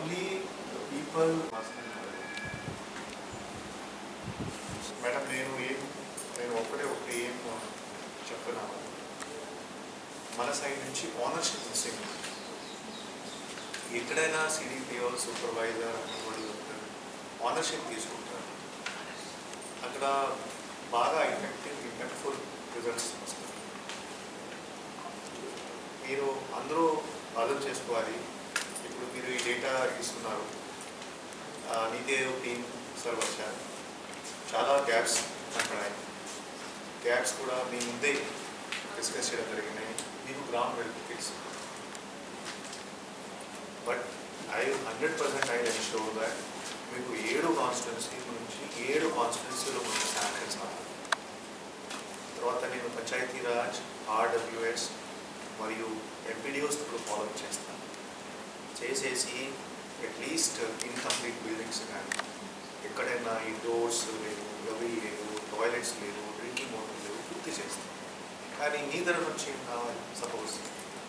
Only people madam నేను ఏం నేను ఒక్కడే ఒకటి ఏం చెప్తున్నాను మన సైడ్ నుంచి ఓనర్షిప్ మిస్సింగ్ ఎక్కడైనా CDPO supervisor anganwadi worker ownership తీసుకుంటారు. అక్కడ బాగా ఎఫెక్టివ్ ఇంపాక్ట్ఫుల్ రిజల్ట్స్ వస్తాయి. మీరు అందరూ అర్థం చేసుకోవాలి ఇప్పుడు మీరు ఈ డేటా ఇస్తున్నారు నీతి ఆయోగ్ టీం సార్ వచ్చారు. చాలా గ్యాప్స్ కనపడాయి. గ్యాప్స్ కూడా మీ ముందే డిస్కస్ చేయడం జరిగినాయి మీకు ground verifications but I hundred percent I show that మీకు ఏడు కాన్స్టిట్యున్సీ నుంచి ఏడు కాన్స్టిట్యున్సీలో మనం శాంక్షన్స్ తర్వాత నేను పంచాయతీరాజ్ ఆర్డబ్ల్యూఎస్ మరియు ఎంపీడీఓస్ కూడా ఫాలో చేస్తాను. చేసేసి అట్లీస్ట్ ఇన్కంప్లీట్ బిల్డింగ్స్ కానీ ఎక్కడైనా ఈ డోర్స్ లేవు గవి లేవు టాయిలెట్స్ లేవు డ్రింకింగ్ వాటర్ లేవు పూర్తి చేస్తాం. కానీ మీ తరఫు నుంచి ఏం కావాలి? సపోజ్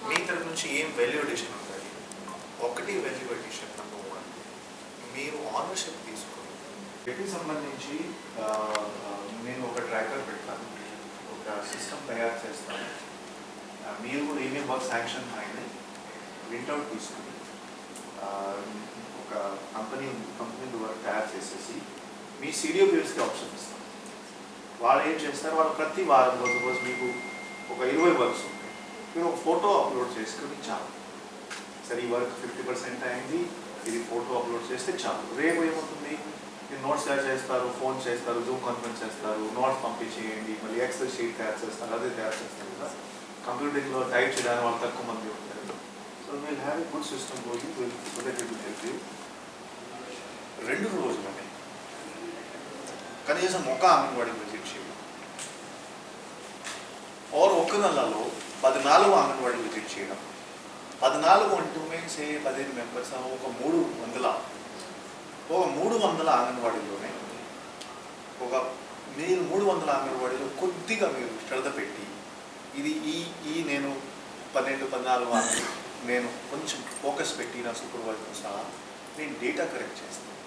మీ తరఫు నుంచి ఏం వాల్యూ అడిషన్ ఉండాలి? ఒకటి వాల్యూ అడిషన్ నెంబర్ వన్ మీరు ఆనర్షిప్ తీసుకోండి వీటికి సంబంధించి నేను ఒక ట్రాకర్ పెడతాను ఒక సిస్టమ్ తయారు చేస్తాను. మీరు కూడా ఏమేమి వర్క్ శాంక్షన్ అయినాయి ప్రింట్అవుట్ తీసుకుని ఒక కంపెనీ కంపెనీ ద్వారా తయారు చేసేసి మీ సీడియో బిల్స్కి ఆప్షన్ ఇస్తాం. వాళ్ళు ఏం చేస్తారు? వాళ్ళు ప్రతి వారం రోజు రోజు మీకు ఒక ఇరవై వర్క్స్ ఉంటాయి. మీరు ఒక ఫోటో అప్లోడ్ చేసుకుని చాలు. సరే ఈ వర్క్ ఫిఫ్టీ పర్సెంట్ అయింది. ఇది ఫోటో అప్లోడ్ చేస్తే చాలు. రేపు ఏమవుతుంది? మీరు నోట్స్ తయారు చేస్తారు ఫోన్ చేస్తారు జూమ్ కాన్ఫరెన్స్ చేస్తారు నోట్స్ పంపించేయండి మళ్ళీ ఎక్సెల్ షీట్ తయారు చేస్తారు అదే తయారు చేస్తారు కదా. కంప్యూటింగ్లో టైప్ చేయడానికి వాళ్ళు తక్కువ మంది ఉంటారు. So we'll have a good system going will కనీసం ఒక అంగన్వాడీ విజిట్ చేయాలి ఓర్ ఒక నెలలో పద్నాలుగు అంగన్వాడీ విజిట్ చేయడం పద్నాలుగు అంటూనే సే పదిహేను మెంబర్స్ ఒక మూడు వందల. ఒక మూడు వందల అంగన్వాడీలోనే ఒక మీరు మూడు వందల అంగన్వాడీలో కొద్దిగా మీరు శ్రద్ధ పెట్టి ఇది ఈ ఈ నేను పన్నెండు పద్నాలుగు నేను కొంచెం ఫోకస్ పెట్టి నా సూపర్వైజర్ సహా నేను డేటా కరెక్ట్ చేస్తాను.